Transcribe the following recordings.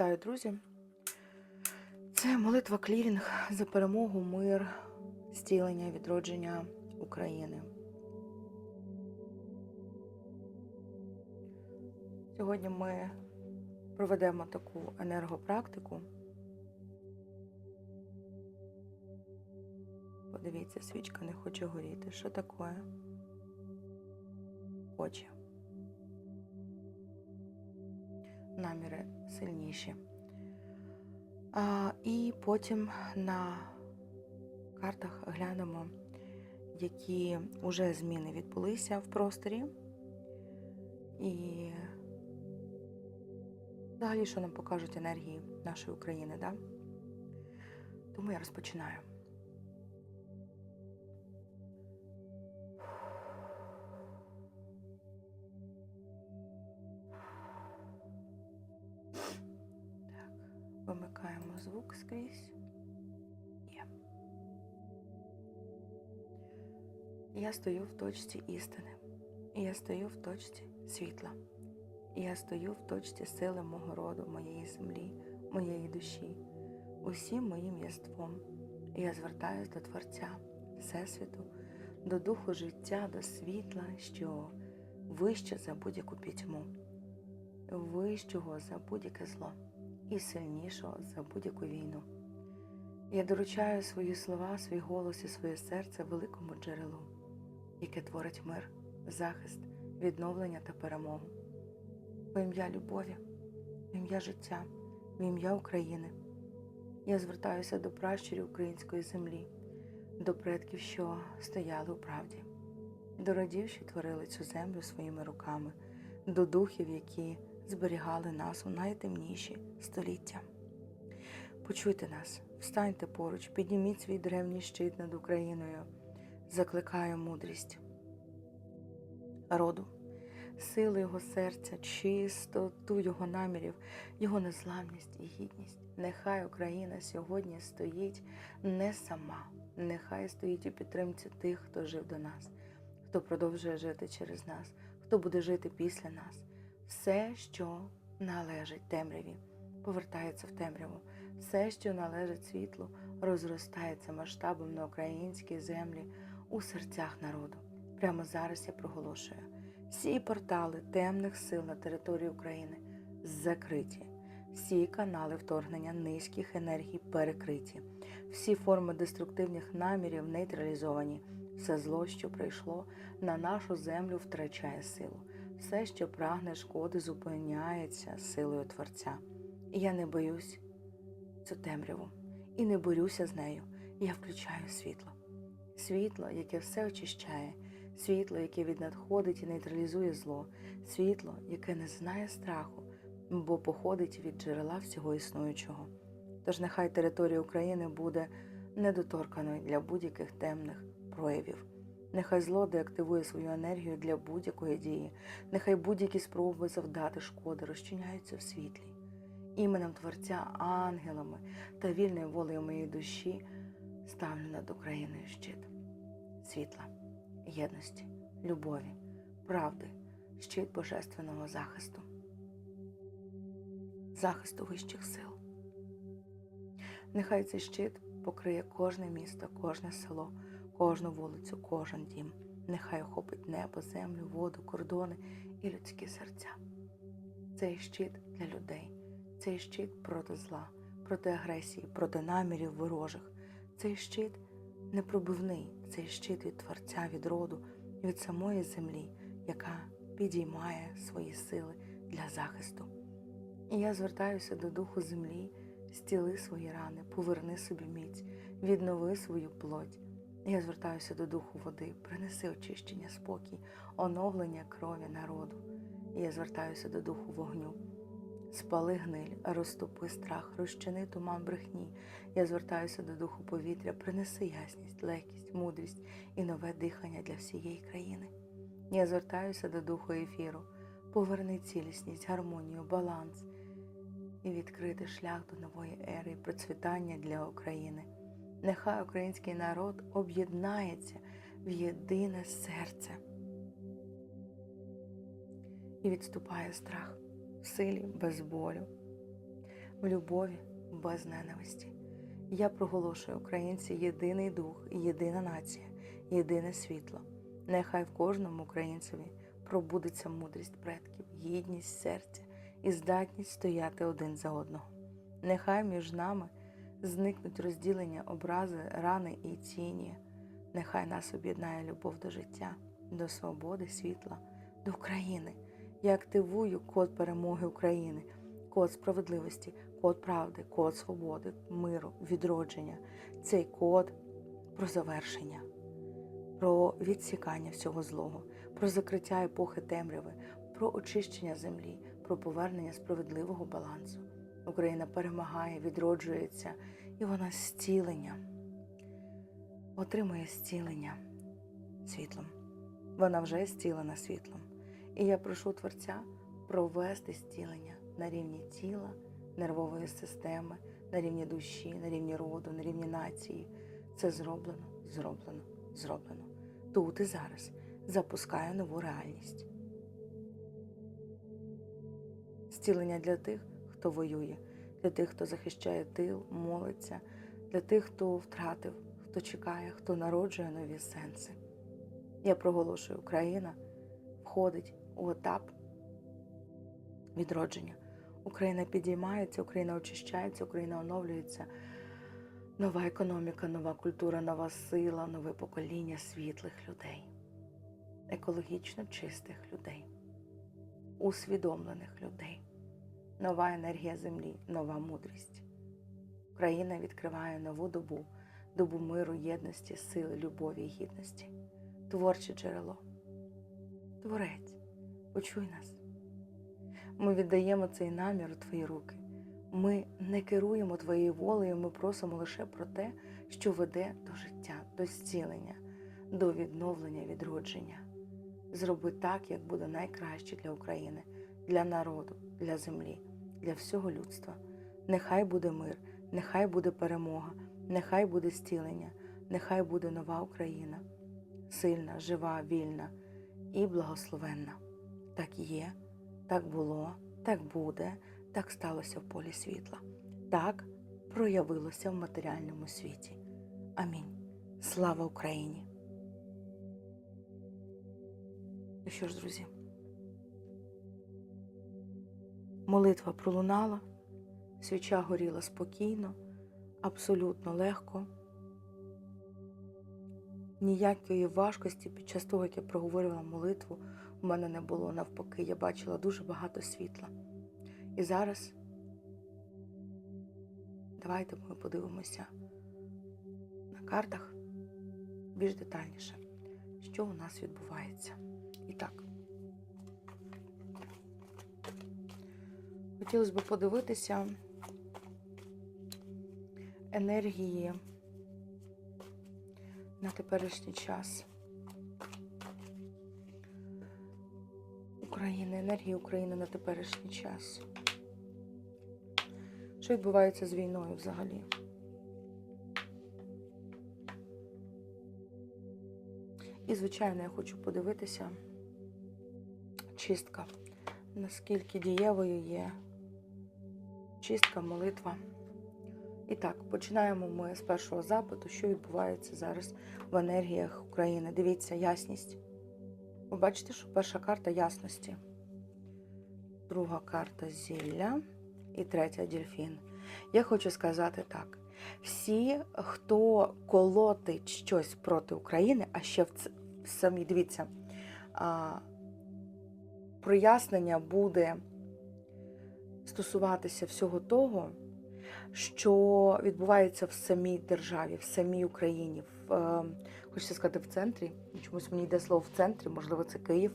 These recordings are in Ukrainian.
Вітаю, друзі! Це молитва клірінг за перемогу, мир, стілення, відродження України. Сьогодні ми проведемо таку енергопрактику. Подивіться, свічка не хоче горіти. Що таке? Хоче. Наміри сильніші. А, І потім на картах глянемо, які вже зміни відбулися в просторі. І взагалі, що нам покажуть енергії нашої України, да? Тому я розпочинаю. Звук скрізь. Є. Я стою в точці істини. Я стою в точці світла. Я стою в точці сили мого роду, моєї землі, моєї душі, усім моїм єством. Я звертаюсь до Творця, Всесвіту, до духу життя, до світла, що вище за будь-яку пітьму, вищого за будь-яке зло і сильнішого за будь-яку війну. Я доручаю свої слова, свій голос і своє серце великому джерелу, яке творить мир, захист, відновлення та перемогу. В ім'я любові, в ім'я життя, в ім'я України. Я звертаюся до пращурів української землі, до предків, що стояли у правді, до родів, що творили цю землю своїми руками, до духів, які зберігали нас у найтемніші століття. Почуйте нас, встаньте поруч, підніміть свій древній щит над Україною, закликаю мудрість, роду, сили його серця, чистоту його намірів, його незламність і гідність. Нехай Україна сьогодні стоїть не сама, нехай стоїть у підтримці тих, хто жив до нас, хто продовжує жити через нас, хто буде жити після нас. Все, що належить темряві, повертається в темряву. Все, що належить світлу, розростається масштабом на українській землі у серцях народу. Прямо зараз я проголошую: всі портали темних сил на території України закриті, всі канали вторгнення низьких енергій перекриті, всі форми деструктивних намірів нейтралізовані. Все зло, що прийшло на нашу землю, втрачає силу. Все, що прагне шкоди, зупиняється силою Творця. І я не боюсь цю темряву і не борюся з нею. Я включаю світло. Світло, яке все очищає, світло, яке віднадходить і нейтралізує зло, світло, яке не знає страху, бо походить від джерела всього існуючого. Тож нехай територія України буде недоторканою для будь-яких темних проявів. Нехай зло деактивує свою енергію для будь-якої дії, нехай будь-які спроби завдати шкоди розчиняються в світлі. Іменем Творця, ангелами та вільною волею моєї душі ставлю над Україною щит світла, єдності, любові, правди, щит божественного захисту, захисту вищих сил. Нехай цей щит покриє кожне місто, кожне село кожну вулицю, кожен дім. Нехай охопить небо, землю, воду, кордони і людські серця. Цей щит для людей, цей щит проти зла, проти агресії, проти намірів ворожих. Цей щит непробивний, цей щит від Творця, від роду, від самої землі, яка підіймає свої сили для захисту. І я звертаюся до Духу землі, стіли свої рани, поверни собі міць, віднови свою плоть. Я звертаюся до духу води, принеси очищення, спокій, оновлення крові народу. Я звертаюся до духу вогню. Спали гниль, розтопи страх, розчини туман брехні. Я звертаюся до духу повітря, принеси ясність, легкість, мудрість і нове дихання для всієї країни. Я звертаюся до духу ефіру, поверни цілісність, гармонію, баланс і відкрити шлях до нової ери і процвітання для України. Нехай український народ об'єднається в єдине серце і відступає страх в силі без болю. в любові, без ненависті. Я проголошую українці єдиний дух, єдина нація, єдине світло. Нехай в кожному українцеві пробудеться мудрість предків, гідність серця і здатність стояти один за одного. Нехай між нами зникнуть розділення, образи, рани і тіні. Нехай нас об'єднає любов до життя, до свободи, світла, до України. Я активую код перемоги України, код справедливості, код правди, код свободи, миру, відродження. Цей код про завершення, про відсікання всього злого, про закриття епохи темряви, про очищення землі, про повернення справедливого балансу. Україна перемагає, відроджується, і вона зцілення, отримує зцілення світлом. Вона вже зцілена світлом. І я прошу Творця провести зцілення на рівні тіла, нервової системи, на рівні душі, на рівні роду, на рівні нації. Це зроблено, зроблено, зроблено. Тут і зараз запускаю нову реальність. Зцілення для тих, хто воює, для тих, хто захищає тил, молиться, для тих, хто втратив, хто чекає, хто народжує нові сенси. Я проголошую, Україна входить у етап відродження. Україна підіймається, Україна очищається, Україна оновлюється. Нова економіка, нова культура, нова сила, нове покоління світлих людей, екологічно чистих людей, усвідомлених людей, нова енергія землі, нова мудрість. Україна відкриває нову добу, добу миру, єдності, сили, любові гідності, творче джерело. Творець, почуй нас. Ми віддаємо цей намір у твої руки. Ми не керуємо твоєю волею, ми просимо лише про те, що веде до життя, до зцілення, до відновлення, відродження. Зроби так, як буде найкраще для України, для народу, для землі, для всього людства. Нехай буде мир, нехай буде перемога, нехай буде зцілення, нехай буде нова Україна, сильна, жива, вільна і благословенна. Так є, так було, так буде, так сталося в полі світла, так проявилося в матеріальному світі. Амінь. Слава Україні! Ну що ж, друзі, молитва пролунала, свіча горіла спокійно, абсолютно легко. Ніякої важкості під час того, як я проговорювала молитву, у мене не було навпаки, я бачила дуже багато світла. І зараз давайте ми подивимося на картах більш детальніше, що у нас відбувається. Хотілося б подивитися енергії на теперішній час. України, енергії України на теперішній час. Що відбувається з війною взагалі? І, звичайно, я хочу подивитися чистка, наскільки дієвою є чистка, молитва. І так, починаємо ми з першого запиту, що відбувається зараз в енергіях України. Дивіться, ясність. Ви бачите, що перша карта ясності, друга карта зілля і третя дельфін. Я хочу сказати так: всі, хто колотить щось проти України, а ще в самі дивіться, а, прояснення буде стосуватися всього того, що відбувається в самій державі, в самій Україні, в, е, хочеться сказати, в центрі. Чомусь мені йде слово в центрі, можливо, це Київ,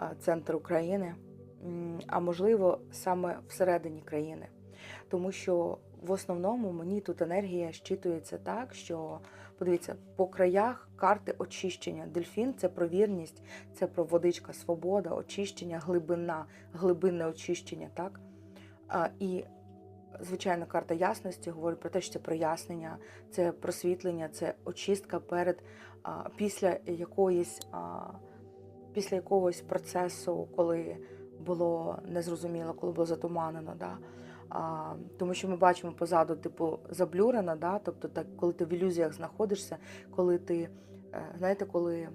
е, центр України, а можливо, саме всередині країни. Тому що в основному мені тут енергія щитується так, що подивіться, по краях карти очищення. Дельфін це про вірність, це про водичка, свобода, очищення, глибина, глибинне очищення, так? І звичайно, карта ясності говорить про те, що це прояснення, це просвітлення, це очистка перед після якоїсь після якогось процесу, коли було незрозуміло, коли було затуманено. Да? А, тому що ми бачимо позаду, типу, заблюрена, да? тобто так, коли ти в ілюзіях знаходишся, коли ти, е, знаєте, коли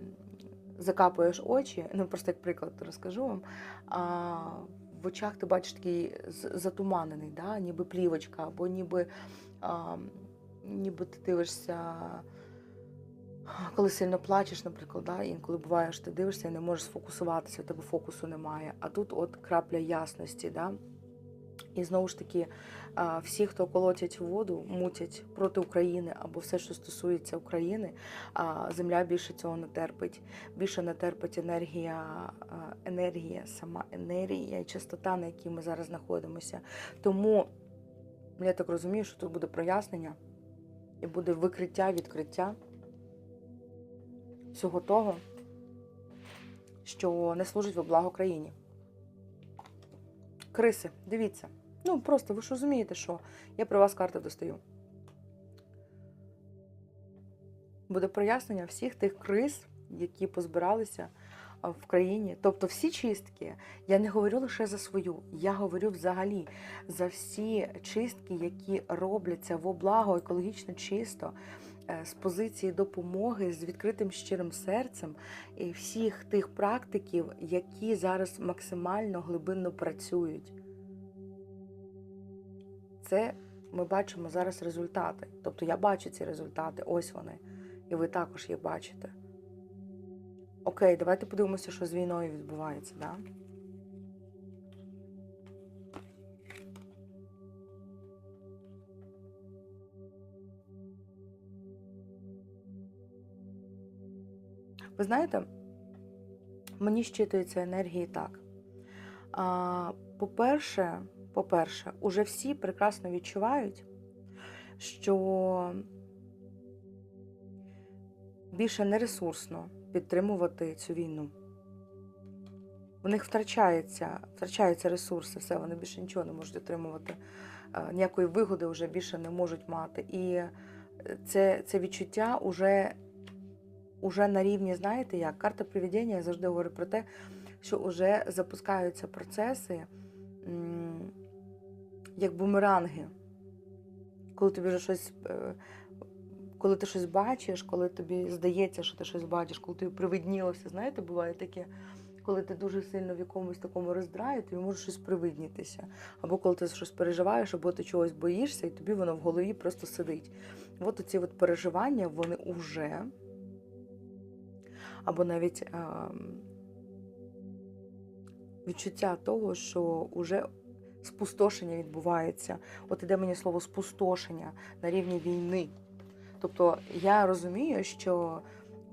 закапуєш очі, ну просто як приклад розкажу вам. А, в очах ти бачиш такий затуманений, да? ніби плівочка, або ніби, а, ніби ти дивишся. Коли сильно плачеш, наприклад, да, інколи буває, що ти дивишся і не можеш сфокусуватися, у тебе фокусу немає. А тут от крапля ясності. Да? І знову ж таки, всі, хто колотять воду, мутять проти України або все, що стосується України, земля більше цього не терпить. Більше не терпить енергія, енергія, сама енергія і частота, на якій ми зараз знаходимося. Тому я так розумію, що тут буде прояснення і буде викриття, відкриття всього того, що не служить во благо країні. Криси, дивіться. Ну, просто ви ж розумієте, що я при вас карти достаю. Буде прояснення всіх тих криз, які позбиралися в країні. Тобто всі чистки, я не говорю лише за свою, я говорю взагалі за всі чистки, які робляться во благо екологічно чисто, з позиції допомоги, з відкритим щирим серцем, і всіх тих практиків, які зараз максимально глибинно працюють. Це ми бачимо зараз результати. Тобто я бачу ці результати, ось вони. І ви також їх бачите. Окей, давайте подивимося, що з війною відбувається, да? Ви знаєте, мені щитуються енергії так. По-перше, по-перше, уже всі прекрасно відчувають, що більше не ресурсно підтримувати цю війну. У них втрачається, втрачаються ресурси, все, вони більше нічого не можуть отримувати, е, ніякої вигоди вже більше не можуть мати. І е, це, це відчуття уже, уже на рівні, знаєте як, карта привідення, я завжди говорю про те, що вже запускаються процеси як бумеранги. Коли тобі вже щось, е, коли ти щось бачиш, коли тобі здається, що ти щось бачиш, коли тобі привиднілося, знаєте, буває таке, коли ти дуже сильно в якомусь такому роздраї, тобі може щось привиднітися. Або коли ти щось переживаєш, або ти чогось боїшся, і тобі воно в голові просто сидить. От оці от переживання, вони уже, або навіть ем, відчуття того, що вже спустошення відбувається. От іде мені слово спустошення на рівні війни. Тобто я розумію, що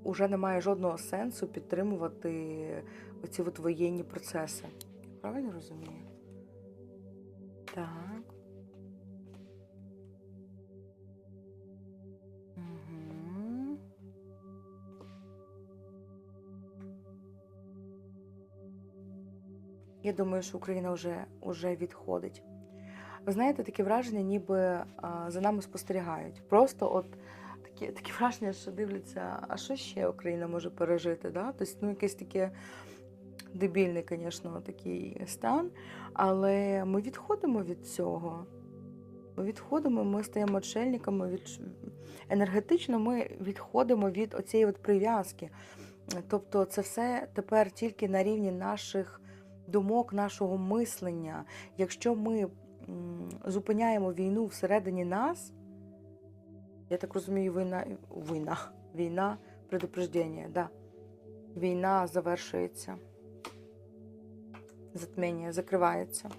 вже немає жодного сенсу підтримувати оці от воєнні процеси. Правильно розумію? Так. Я думаю, що Україна вже, вже відходить. Ви знаєте, таке враження, ніби за нами спостерігають. Просто от таке, таке враження, що дивляться, а що ще Україна може пережити? Да? Тобто, ну, якесь таке дебільний, звісно, такий стан. Але ми відходимо від цього. Ми відходимо, ми стаємо отшельниками від енергетично ми відходимо від оцієї от прив'язки. Тобто, це все тепер тільки на рівні наших думок, нашого мислення. Якщо ми зупиняємо війну всередині нас, я так розумію, війна, війна, війна, предупреждення, да. Війна завершується, затміння закривається.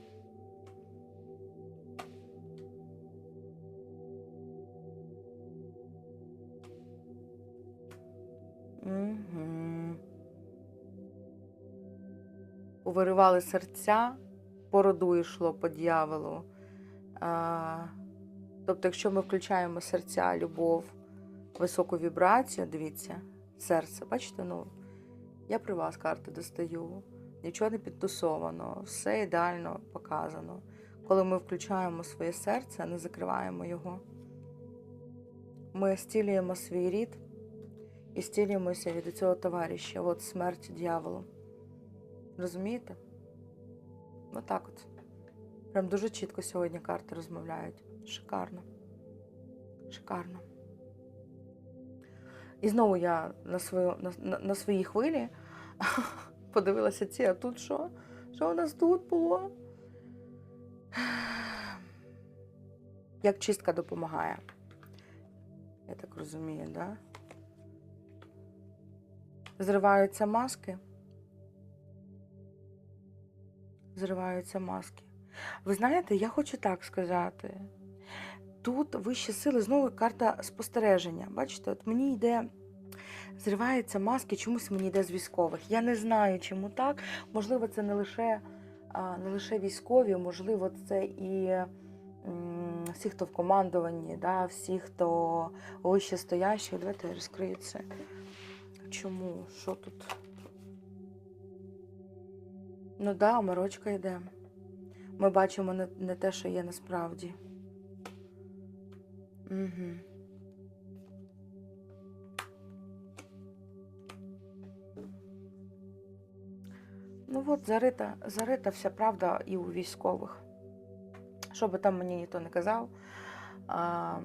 Повиривали серця, по роду йшло по дьяволу. Тобто, якщо ми включаємо серця, любов, високу вібрацію, дивіться, серце, бачите, ну, я при вас карти достаю, нічого не підтусовано, все ідеально показано. Коли ми включаємо своє серце, не закриваємо його, ми стілюємо свій рід і стілюємося від цього товариша, от смерть дьяволу. Розумієте? Отак от. Прям дуже чітко сьогодні карти розмовляють. Шикарно. Шикарно. І знову я на, свою, на, на, своїй хвилі подивилася ці, а тут що? Що у нас тут було? Як чистка допомагає? Я так розумію? Да? Зриваються маски. Зриваються маски. Ви знаєте, я хочу так сказати. Тут вищі сили, знову карта спостереження. Бачите, от мені йде, зриваються маски, чомусь мені йде з військових. Я не знаю, чому так. Можливо, це не лише, не лише військові, можливо, це і всі, хто в командуванні, да, всі, хто вище стоящі. Давайте я розкрию це. Чому? Що тут? Ну да, оморочка йде. Ми бачимо не, не те, що є насправді. Угу. Ну от зарита, зарита вся правда і у військових. Що би там мені ніхто не казав, а,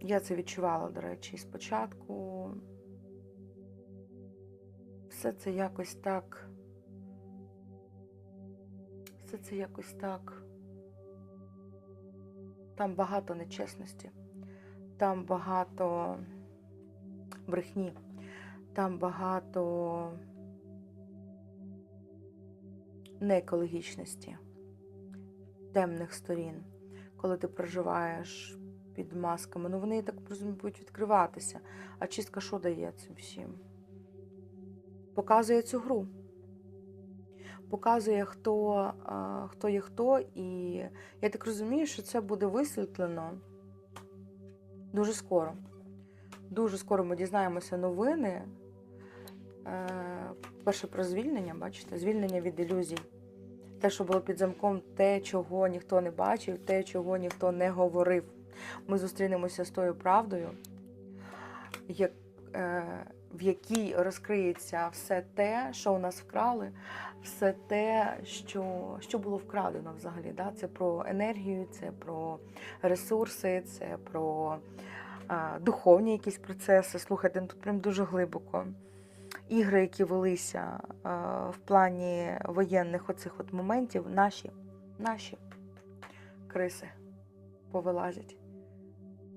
я це відчувала, до речі, спочатку. Все це якось так. Все це якось так. Там багато нечесності, там багато брехні, там багато неекологічності, темних сторін, коли ти проживаєш під масками. Ну вони, так розумію, будуть відкриватися. А чистка що дає цим всім? Показує цю гру. Показує, хто, хто є хто, і я так розумію, що це буде висвітлено дуже скоро. Дуже скоро ми дізнаємося новини. Е, перше про звільнення, бачите, звільнення від ілюзій. Те, що було під замком, те, чого ніхто не бачив, те, чого ніхто не говорив. Ми зустрінемося з тою правдою, як, е, в якій розкриється все те, що у нас вкрали, все те, що, що було вкрадено взагалі. Да? Це про енергію, це про ресурси, це про е, духовні якісь процеси. Слухайте, ну тут прям дуже глибоко. Ігри, які велися е, в плані воєнних оцих от моментів, наші, наші криси повилазять.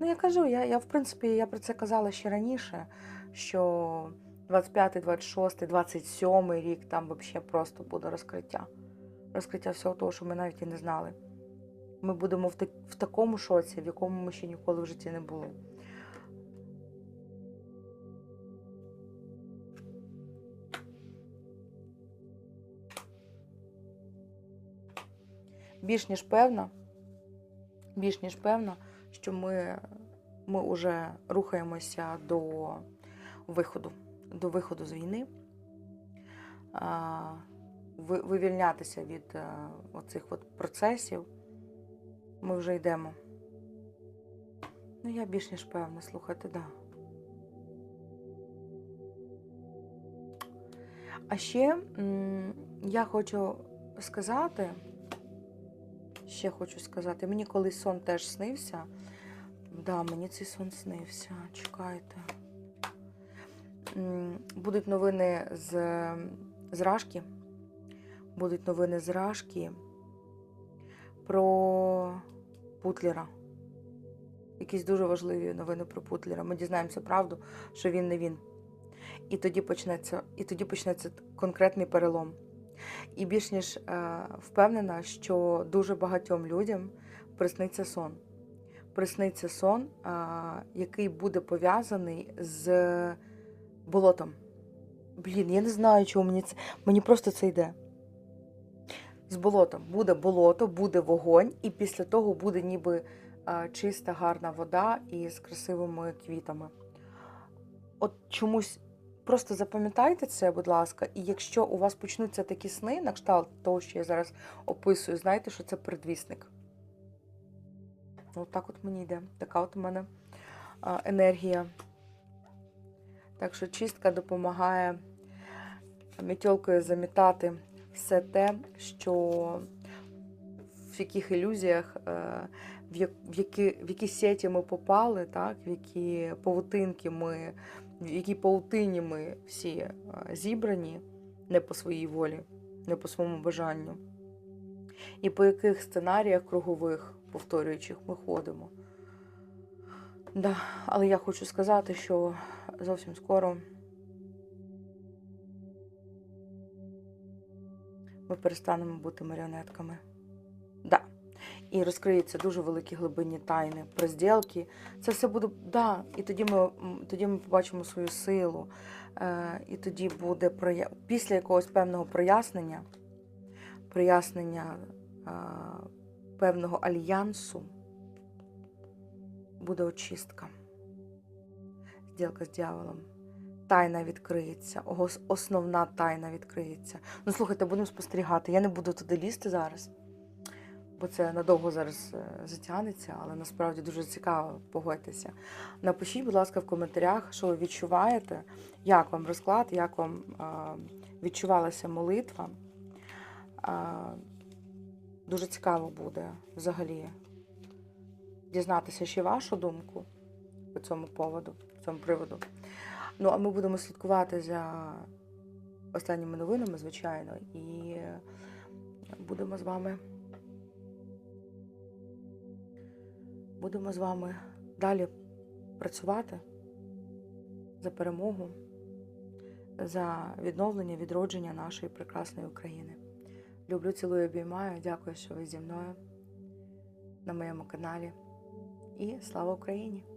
Ну, я кажу, я, я в принципі, я про це казала ще раніше, що 25, 26, 27 рік там взагалі просто буде розкриття. Розкриття всього того, що ми навіть і не знали. Ми будемо в, так, в такому шоці, в якому ми ще ніколи в житті не були. Більш ніж певна, більш ніж певна, що ми, ми вже рухаємося до виходу, до виходу з війни, вивільнятися від е, оцих от процесів. Ми вже йдемо. Ну, я більш ніж певна, слухайте, да. А ще я хочу сказати, ще хочу сказати, мені колись сон теж снився. Да, мені цей сон снився. Чекайте. Будуть новини з, з. Будуть новини з Рашки про Путлера. Якісь дуже важливі новини про Путлера. Ми дізнаємося правду, що він не він. І тоді почнеться, і тоді почнеться конкретний перелом. І більш ніж е, впевнена, що дуже багатьом людям присниться сон. Присниться сон, е, який буде пов'язаний з болотом. Блін, я не знаю, чому мені це. Мені просто це йде. З болотом. Буде болото, буде вогонь, і після того буде ніби е, чиста, гарна вода із красивими квітами. От чомусь Просто запам'ятайте це, будь ласка, і якщо у вас почнуться такі сни, на кшталт того, що я зараз описую, знайте, що це предвісник. От так от мені йде. Така от у мене енергія. Так що чистка допомагає мітьолкою замітати все те, що в яких ілюзіях, е, в, які, в які сеті ми попали, так, в які павутинки ми, в якій паутині ми всі е, зібрані не по своїй волі, не по своєму бажанню. І по яких сценаріях кругових, повторюючих, ми ходимо. Да, але я хочу сказати, що зовсім скоро ми перестанемо бути маріонетками. Да. І розкриються дуже великі глибинні тайни, призділки. Це все буде. Да, і тоді ми, тоді ми побачимо свою силу. Е, і тоді буде проя... після якогось певного прояснення, прояснення е, певного альянсу буде очистка. Зділка з дьяволом. Тайна відкриється, основна тайна відкриється. Ну, слухайте, будемо спостерігати. Я не буду туди лізти зараз, бо це надовго зараз е, затягнеться, але насправді дуже цікаво погодьтеся. Напишіть, будь ласка, в коментарях, що ви відчуваєте, як вам розклад, як вам відчувалася молитва. Дуже цікаво буде взагалі дізнатися ще вашу думку по цьому поводу, по цьому приводу. Ну, а ми будемо слідкувати за останніми новинами, звичайно, і будемо з вами. Будемо з вами далі працювати за перемогу, за відновлення, відродження нашої прекрасної України. Люблю, цілую, обіймаю. Дякую, що ви зі мною на моєму каналі. І слава Україні!